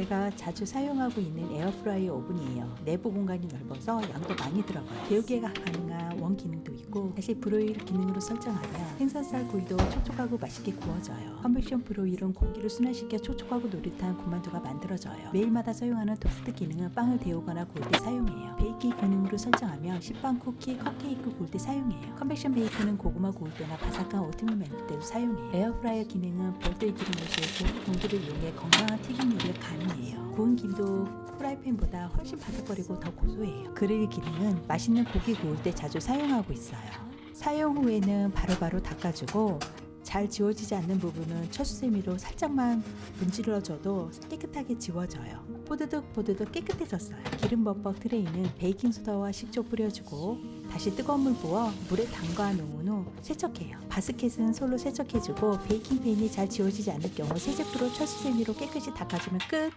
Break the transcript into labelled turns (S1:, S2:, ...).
S1: 제가 자주 사용하고 있는 에어프라이어 오븐이에요. 내부 공간이 넓어서 양도 많이 들어가요. 개우개가 가능한 원 기능도 있고 다시 브로일 기능으로 설정하면 생선살 구이도 촉촉하고 맛있게 구워져요. 컨벡션 브로일은 공기를 순환시켜 촉촉하고 노릇한 군만두가 만들어져요. 매일마다 사용하는 토스트 기능은 빵을 데우거나 구울 때 사용해요. 베이키 기능으로 설정하면 식빵, 쿠키, 컵케이크 구울 때 사용해요. 컨벡션 베이크는 고구마 구울 때나 바삭한 오트밀 만들 때도 사용해요. 에어프라이어 기능은 별도의 기름을 쏘고 공기를 이용해 건강한 튀김 요리가 가능해요. 구운 김도 프라이팬보다 훨씬 바삭거리고 더 고소해요. 그릴 기능은 맛있는 고기 구울 때 자주 사용하고 있어요. 사용 후에는 바로바로 닦아주고 잘 지워지지 않는 부분은 철수세미로 살짝만 문질러줘도 깨끗하게 지워져요. 뽀드득 뽀드득 깨끗해졌어요. 기름 범벅 트레이는 베이킹 소다와 식초 뿌려주고 다시 뜨거운 물 부어 물에 담가 놓은 후 세척해요. 바스켓은 솔로 세척해주고 베이킹 팬이 잘 지워지지 않을 경우 세제프로 철수세미로 깨끗이 닦아주면 끝.